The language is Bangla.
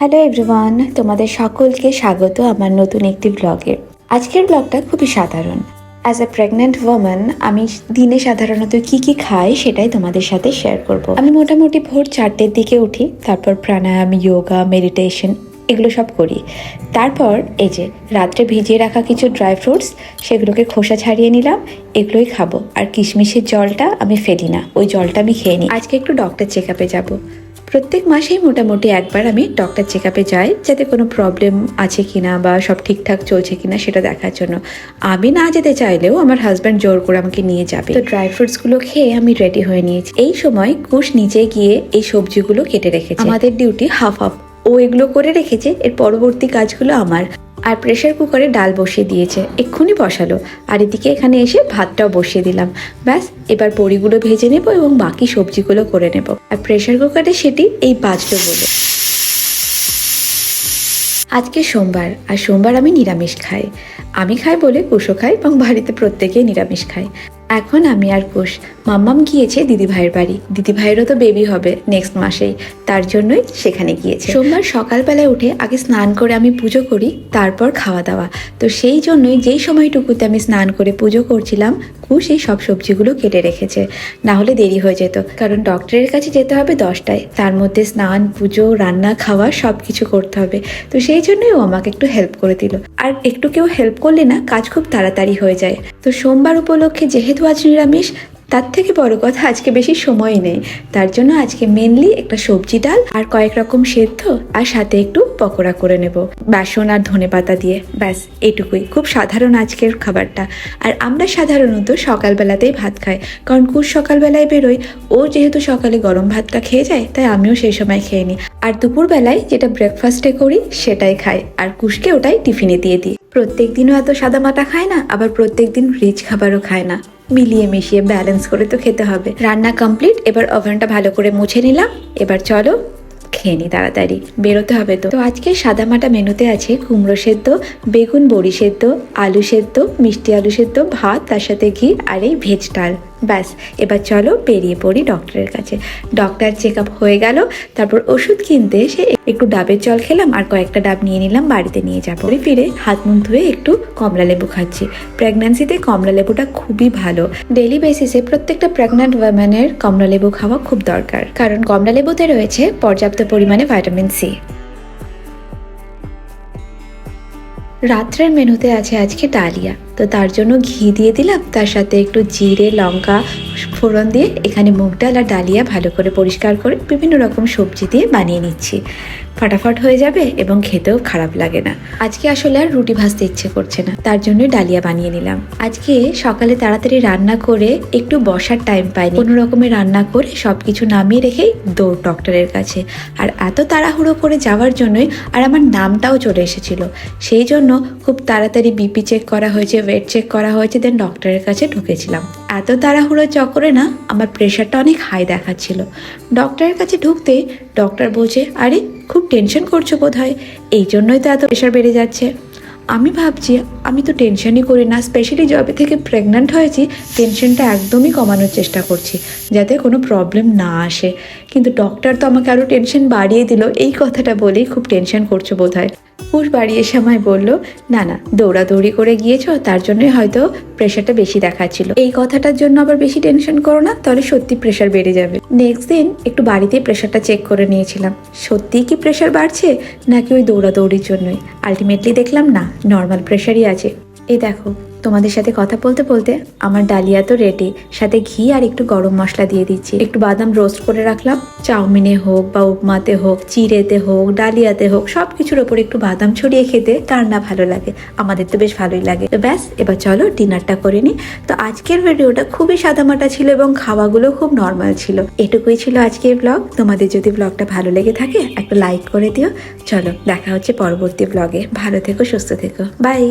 হ্যালো এভরিওয়ান তোমাদের সকলকে স্বাগত আমার নতুন একটি ব্লগে আজকের ব্লগটা খুবই সাধারণ। অ্যাজ এ প্রেগনেন্ট ওয়ামেন আমি দিনে সাধারণত কি কি খাই সেটাই তোমাদের সাথে শেয়ার করব। আমি মোটামুটি ভোর চারটের দিকে উঠি, তারপর প্রাণায়াম যোগা মেডিটেশন এগুলো সব করি। তারপর এই যে রাত্রে ভিজিয়ে রাখা কিছু ড্রাই ফ্রুটস সেগুলোকে খোসা ছাড়িয়ে নিলাম, এগুলোই খাব। আর কিশমিশের জলটা আমি ফেলি না, ওই জলটা আমি খেয়ে নিই। আজকে একটু ডক্টর চেক আপে যাব। প্রত্যেক মাসেই মোটামুটি একবার আমি ডক্টর চেক আপে যাই যাতে কোনো প্রবলেম আছে কি না বা সব ঠিকঠাক চলছে কি না সেটা দেখার জন্য। আমি না যেতে চাইলেও আমার হাজব্যান্ড জোর করে আমাকে নিয়ে যাবে। তো ড্রাই ফ্রুটসগুলো খেয়ে আমি রেডি হয়ে নিয়েছি। এই সময় কুশ নিচে গিয়ে এই সবজিগুলো কেটে রেখেছে। আমাদের ডিউটি হাফ হাফ ও এগুলো করে রেখেছে। এর পরবর্তী কাজগুলো আমার। আর প্রেশার কুকারে ডাল বসিয়ে দিয়েছে। এক্ষুনি বসালো। আর এদিকে এখানে এসে ভাতটাও বসিয়ে দিলাম। ব্যাস, এবার বড়িগুলো ভেজে নেব এবং বাকি সবজিগুলো করে নেব। আর প্রেশার কুকারে সেটি এই বাজলো বলে। আজকে সোমবার, আর সোমবার আমি নিরামিষ খাই। আমি খাই বলে কুশো খাই এবং বাড়িতে প্রত্যেকেই নিরামিষ খাই এখন আমি আর কুশ মাম্মাম গিয়েছে দিদি ভাইয়ের বাড়ি। দিদি ভাইয়েরও তো বেবি হবে নেক্সট মাসেই। তার জন্যই সেখানে গিয়েছে। সোমবার সকালবেলায় উঠে আগে স্নান করে আমি পুজো করি, তারপর খাওয়া দাওয়া। তো সেই জন্যই যেই সময়টুকুতে আমি স্নান করে পুজো করছিলাম, কুশ এই সব সবজিগুলো কেটে রেখেছে। না হলে দেরি হয়ে যেত। কারণ ডক্টরের কাছে যেতে হবে দশটায়। তার মধ্যে স্নান, পুজো, রান্না, খাওয়া সব কিছু করতে হবে। তো সেই জন্যই ও আমাকে একটু হেল্প করে দিল। আর একটু কেউ হেল্প করলে না, কাজ খুব তাড়াতাড়ি হয়ে যায়। তো সোমবার উপলক্ষে যেহেতু আজ নিরামিষ তার থেকে বড় কথা আজকে বেশি সময় নেই। তার জন্য আজকে মেনলি একটা সবজি ডাল আর কয়েক রকম সেদ্ধ আর সাথে একটু পকোড়া করে নেব। বেসন আর ধনে পাতা দিয়ে। ব্যাস, এটুকুই। খুব সাধারণ আজকের খাবারটা। আর আমরা সাধারণত সকালবেলাতেই ভাত খাই। কারণ কুশ সকালবেলায় বেরোই, ও যেহেতু সকালে গরম ভাতটা খেয়ে যায়, তাই আমিও সেই সময় খেয়ে নিই। আর দুপুরবেলায় যেটা ব্রেকফাস্টে করি, সেটাই খাই। আর কুশকে ওটাই টিফিনে দিয়ে দিই। প্রত্যেক দিনও এত সাদা মাটা খায় না, আবার প্রত্যেক দিন রিচ খাবারও খায় না। মিলিয়ে মিশিয়ে ব্যালেন্স করে তো খেতে হবে। রান্না কমপ্লিট এবার ওভেনটা ভালো করে মুছে নিলাম। এবার চলো খেয়ে নি তাড়াতাড়ি, বেরোতে হবে তো। তো আজকে সাদামাটা মেনুতে আছে কুমড়ো সেদ্ধ, বেগুন বড়ি সেদ্ধ, আলু সেদ্ধ, মিষ্টি আলু সেদ্ধ, ভাত, তার সাথে ঘি আর এই ভেজ ডাল। ব্যাস, এবার চলো বেরিয়ে পড়ি ডক্টরের কাছে। ডক্টর চেক আপ হয়ে গেল, তারপর ওষুধ কিনতে এসে একটু ডাবের জল খেলাম আর কয়েকটা ডাব নিয়ে নিলাম, বাড়িতে নিয়ে যাব। ফিরে হাত মুখ ধুয়ে একটু কমলা লেবু খাচ্ছি। প্রেগন্যান্সিতে কমলা লেবুটা খুবই ভালো। ডেলি বেসিসে প্রত্যেকটা প্রেগন্যান্ট ওয়ামেনের কমলা লেবু খাওয়া খুব দরকার, কারণ কমলা লেবুতে রয়েছে পর্যাপ্ত পরিমাণে ভাইটামিন সি রাত্রের মেনুতে আছে আজকে ডালিয়া। তো তার জন্য ঘি দিয়ে দিলাম। তার সাথে একটু জিরে লঙ্কা ফোড়ন দিয়ে এখানে মুগ ডাল আর ডালিয়া ভালো করে পরিষ্কার করে বিভিন্ন রকম সবজি দিয়ে বানিয়ে নিচ্ছি। ফাটাফট হয়ে যাবে এবং খেতেও খারাপ লাগে না। আজকে আসলে আর রুটি ভাজতে ইচ্ছে করছে না, তার জন্য ডালিয়া বানিয়ে নিলাম। আজকে সকালে তাড়াতাড়ি রান্না করে একটু বসার টাইম পাইনি। কোনো রকমের রান্না করে সব কিছু নামিয়ে রেখেই দৌড় ডক্টরের কাছে। আর এত তাড়াহুড়ো করে যাওয়ার জন্যই আর আমার নামটাও চলে এসেছিল। সেই জন্য খুব তাড়াতাড়ি বিপি চেক করা হয়েছে ওয়েট চেক করা হয়েছে দেন ডক্টরের কাছে ঢুকেছিলাম। এত তাড়াহুড়ো চক্করে না আমার প্রেশারটা অনেক হাই দেখাচ্ছিল। ডক্টরের কাছে ঢুকতে ডক্টর বলছে, আরে, খুব টেনশন করছ বোধ হয় এই জন্যই তো এত প্রেশার বেড়ে যাচ্ছে। আমি ভাবছি, আমি তো টেনশনই করি না স্পেশালি জবে থেকে প্রেগন্যান্ট হয়েছি টেনশনটা একদমই কমানোর চেষ্টা করছি, যাতে কোনো প্রবলেম না আসে। কিন্তু ডক্টর তো আমাকে আরও টেনশন বাড়িয়ে দিল। এই কথাটা বলেই খুব টেনশন করছ বোধ হয় পুষ বাড়ি এসে আমায় বলল, না না, দৌড়াদৌড়ি করে গিয়েছো, তার জন্যই হয়তো প্রেশারটা বেশি দেখাচ্ছিল। এই কথাটার জন্য আবার বেশি টেনশন করো না, তাহলে সত্যি প্রেশার বেড়ে যাবে। নেক্সট দিন একটু বাড়িতে প্রেশারটা চেক করে নিয়েছিলাম। সত্যিই কি প্রেশার বাড়ছে, নাকি ওই দৌড়াদৌড়ির জন্যই? আলটিমেটলি দেখলাম না নর্মাল প্রেশারই আছে। এই দেখো তোমাদের সাথে কথা বলতে বলতে আমার ডালিয়া তো রেডি সাথে ঘি আর একটু গরম মশলা দিয়ে দিচ্ছি। একটু বাদাম রোস্ট করে রাখলাম। চাউমিনে হোক বা উপমাতে হোক, চিড়েতে হোক, ডালিয়াতে হোক সব কিছুর ওপর একটু বাদাম ছড়িয়ে খেতে কার না ভালো লাগে। আমাদের তো বেশ ভালোই লাগে। তো ব্যাস, এবার চলো ডিনারটা করে নিই তো আজকের ভিডিওটা খুবই সাদামাটা ছিল এবং খাওয়াগুলো খুব নর্মাল ছিল। এটুকুই ছিল আজকের ব্লগ তোমাদের যদি ব্লগটা ভালো লেগে থাকে, একটা লাইক করে দিও। চলো, দেখা হচ্ছে পরবর্তী ব্লগে ভালো থেকো, সুস্থ থেকো। বাই